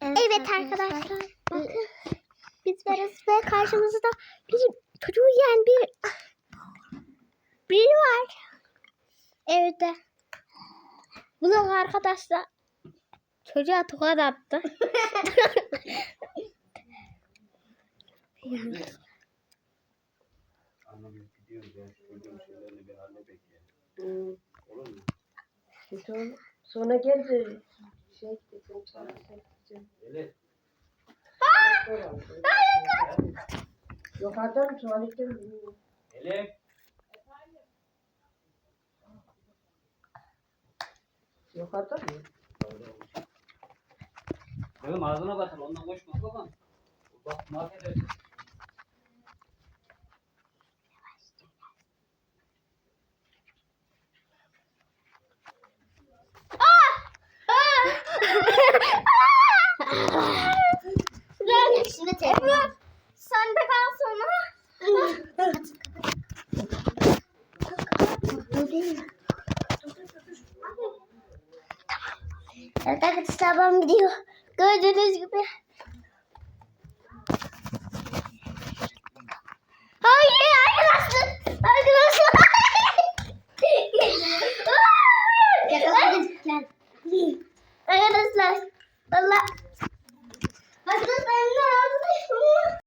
Evet arkadaşlar. Bakın. Biz varız ve karşımızda bir çocuğu yiyen bir biri var. Evet de. Bunu arkadaşlar çocuğa tokat attı. Sonra, sonra Şey dedim sana sen gideceğim. Öyle. Yukarıda mı tuvalette mi bilmiyorum. Elif. Yukarıda mı? Kızım ağzına batır. Ondan koşma babam. Bak mahvedersin. çekelim. Evet. Sen de kalsın ha. Evet arkadaşlar babam gidiyor. Gördüğünüz gibi. Hayır arkadaşlar. Arkadaşlar. arkadaşlar. Valla